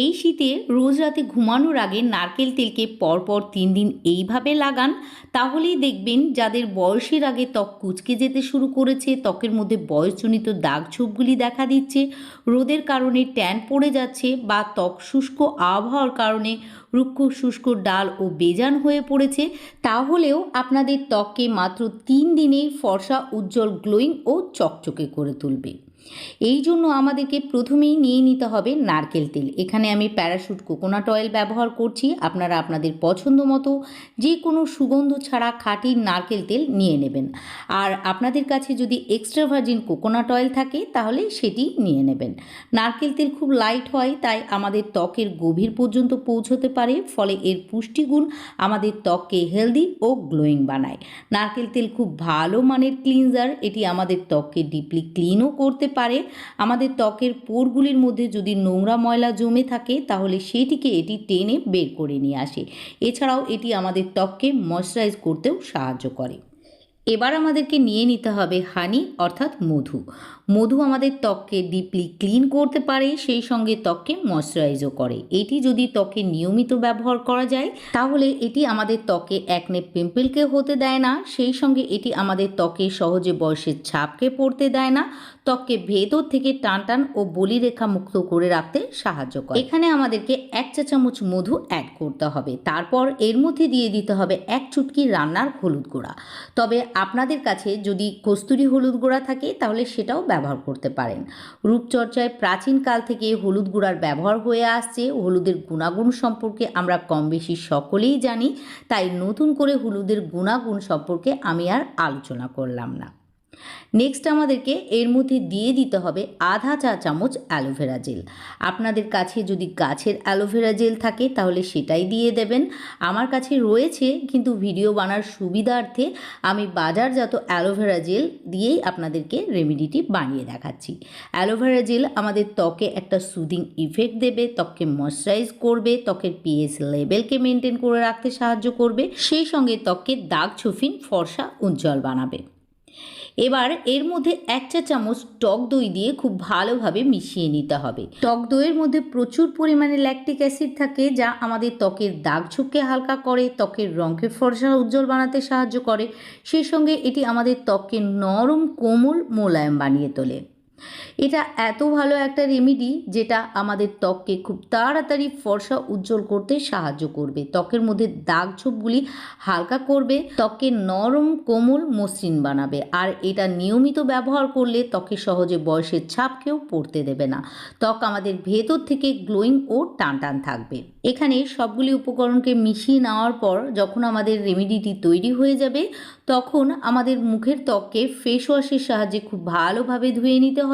এই শীতে রোজ রাতে ঘুমানোর আগে নারকেল তেলকে পরপর তিন দিন এইভাবে লাগান, তাহলেই দেখবেন যাদের বয়সের আগে ত্বক কুচকে যেতে শুরু করেছে, ত্বকের মধ্যে বয়সজনিত দাগ ছোপগুলি দেখা দিচ্ছে, রোদের কারণে ট্যান পড়ে যাচ্ছে বা ত্বক শুষ্ক আবহাওয়ার কারণে রুক্ষ, শুষ্ক, ডাল ও বেজান হয়ে পড়েছে, তাহলেও আপনাদের ত্বককে মাত্র তিন দিনেই ফর্সা, উজ্জ্বল, গ্লোয়িং ও চকচকে করে তুলবে। এই জন্য আমাদেরকে প্রথমেই নিয়ে নিতে হবে নারকেল তেল। এখানে আমি প্যারাশুট কোকোনাট অয়েল ব্যবহার করছি, আপনারা আপনাদের পছন্দ মতো যে কোনো সুগন্ধ ছাড়া খাঁটি নারকেল তেল নিয়ে নেবেন। আর আপনাদের কাছে যদি এক্সট্রা ভার্জিন কোকোনাট অয়েল থাকে, তাহলে সেটি নিয়ে নেবেন। নারকেল তেল খুব লাইট হয়, তাই আমাদের ত্বকের গভীর পর্যন্ত পৌঁছতে পারে। ফলে এর পুষ্টিগুণ আমাদের ত্বককে হেলদি ও গ্লোয়িং বানায়। নারকেল তেল খুব ভালো মানের ক্লিনজার এটি আমাদের ত্বককে ডিপলি ক্লিনও করতে পারে। আমাদের ত্বকের পোরগুলির মধ্যে যদি নোংরা ময়লা জমে থাকে, তাহলে সেটিকে এটি টেনে বের করে নিয়ে আসে। এছাড়াও এটি আমাদের ত্বককে ময়শ্চারাইজ করতেও সাহায্য করে। এবার আমাদেরকে নিয়ে নিতে হবে হানি অর্থাৎ মধু। মধু আমাদের ত্বককে ডিপলি ক্লিন করতে পারে, সেই সঙ্গে ত্বককে ময়শ্চারাইজও করে। এটি যদি ত্বকে নিয়মিত ব্যবহার করা যায়, তাহলে এটি আমাদের ত্বকে একনে পিম্পলকে হতে দেয় না, সেই সঙ্গে এটি আমাদের ত্বকে সহজে বয়সের ছাপকে পড়তে দেয় না, ত্বককে ভেতর থেকে টান টান ও বলিরেখা মুক্ত করে রাখতে সাহায্য করে। এখানে আমাদেরকে এক চা চামচ মধু অ্যাড করতে হবে। তারপর এর মধ্যে দিয়ে দিতে হবে এক চুটকি রান্নার হলুদ গুঁড়া। তবে আপনাদের কাছে যদি কস্তুরি হলুদ গুঁড়া থাকে, তাহলে সেটাও ব্যবহার করতে পারেন। রূপচর্চায় প্রাচীনকাল থেকে হলুদ গুঁড়ার ব্যবহার হয়ে আসছে। হলুদের গুণাগুণ সম্পর্কে আমরা কম বেশি সকলেই জানি, তাই নতুন করে হলুদের গুণাগুণ সম্পর্কে আমি আর আলোচনা করলাম না। নেক্সট আমাদেরকে এর মধ্যে দিয়ে দিতে হবে আধা চা চামচ অ্যালোভেরা জেল। আপনাদের কাছে যদি গাছের অ্যালোভেরা জেল থাকে, তাহলে সেটাই দিয়ে দেবেন। আমার কাছে রয়েছে, কিন্তু ভিডিও বানার সুবিধার্থে আমি বাজারজাত অ্যালোভেরা জেল দিয়েই আপনাদেরকে রেমেডিটি বানিয়ে দেখাচ্ছি। অ্যালোভেরা জেল আমাদের ত্বকে একটা সুদিং ইফেক্ট দেবে, ত্বককে ময়শ্চারাইজ করবে, ত্বকের পিএস লেভেলকে মেনটেন করে রাখতে সাহায্য করবে, সেই সঙ্গে ত্বককে দাগ ছুফিন ফর্সা, উজ্জ্বল বানাবে। এবার এর মধ্যে এক চা চামচ টক দই দিয়ে খুব ভালোভাবে মিশিয়ে নিতে হবে। টক দইয়ের মধ্যে প্রচুর পরিমাণে ল্যাকটিক অ্যাসিড থাকে, যা আমাদের ত্বকের দাগ ঝুঁককে হালকা করে, ত্বকের রঙকে ফর্সা উজ্জ্বল বানাতে সাহায্য করে। সেই সঙ্গে এটি আমাদের ত্বককে নরম কোমল মোলায়েম বানিয়ে তোলে। এটা এত ভালো একটা রেমেডি যেটা আমাদের ত্বককে খুব তাড়াতাড়ি ফর্সা উজ্জ্বল করতে সাহায্য করবে। ত্বকের মধ্যে দাগ ছোপগুলি হালকা করবে, ত্বককে নরম, কোমল, মসৃণ বানাবে। আর এটা নিয়মিত ব্যবহার করলে ত্বকে সহজে বয়সের ছাপকেও পড়তে দেবে না। ত্বক আমাদের ভেতর থেকে গ্লোয়িং ও টান টান থাকবে। এখানে সবগুলি উপকরণকে মিশিয়ে নেওয়ার পর যখন আমাদের রেমেডিটি তৈরি হয়ে যাবে, তখন আমাদের মুখের ত্বককে ফেস ওয়াশের সাহায্যে খুব ভালোভাবে ধুয়ে নিতে হবে।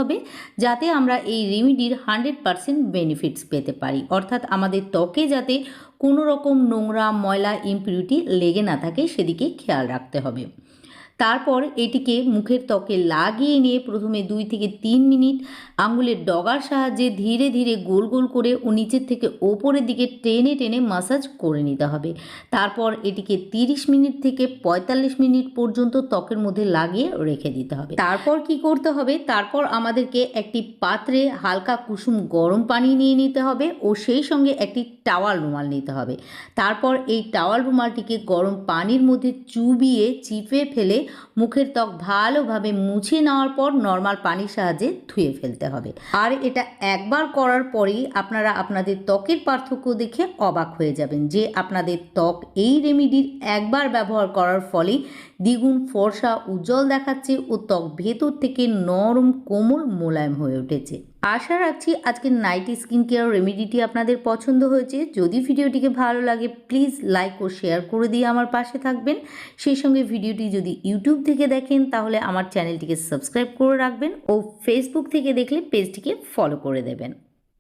যাতে আমরা এই রেমিডির হান্ড্রেড পারসেন্ট বেনিফিটস পেতে পারি। অর্থাৎ আমাদের ত্বকে যাতে কোনো রকম নোংরা, ময়লা ইম্পিউরিটি লেগে না থাকে, সেদিকে খেয়াল রাখতে হবে। তারপর এটিকে মুখের ত্বকে লাগিয়ে নিয়ে প্রথমে দুই থেকে তিন মিনিট আঙুলের ডগার সাহায্যে ধীরে ধীরে গোল গোল করে ও নিচের থেকে ওপরের দিকে টেনে টেনে মাসাজ করে নিতে হবে। তারপর এটিকে তিরিশ মিনিট থেকে পঁয়তাল্লিশ মিনিট পর্যন্ত ত্বকের মধ্যে লাগিয়ে রেখে দিতে হবে। তারপর কি করতে হবে? তারপর আমাদেরকে একটি পাত্রে হালকা কুসুম গরম পানি নিয়ে নিতে হবে ও সেই সঙ্গে একটি টাওয়াল রুমাল নিতে হবে। তারপর এই টাওয়াল রুমালটিকে গরম পানির মধ্যে চুবিয়ে, চিপে ফেলে মুখের ত্বক ভালোভাবে মুছে নেওয়ার পর নর্মাল পানির সাহায্যে ধুয়ে ফেলতে হবে। আর এটা একবার করার পরেই আপনারা আপনাদের ত্বকের পার্থক্য দেখে অবাক হয়ে যাবেন যে আপনাদের ত্বক এই রেমিডির একবার ব্যবহার করার ফলেই দ্বিগুণ ফর্সা উজ্জ্বল দেখাচ্ছে ও ত্বক ভেতর থেকে নরম কোমল মোলায়েম হয়ে উঠেছে। আশা রাখছি আজকের নাইটি স্কিন কেয়ার রেমিডিটি আপনাদের পছন্দ হয়েছে। যদি ভিডিওটিকে ভালো লাগে প্লিজ লাইক ও শেয়ার করে দিয়ে আমার পাশে থাকবেন। সেই সঙ্গে ভিডিওটি যদি ইউটিউব থেকে দেখেন, তাহলে আমার চ্যানেলটিকে সাবস্ক্রাইব করে রাখবেন ও ফেসবুক থেকে দেখলে পেজটিকে ফলো করে দেবেন।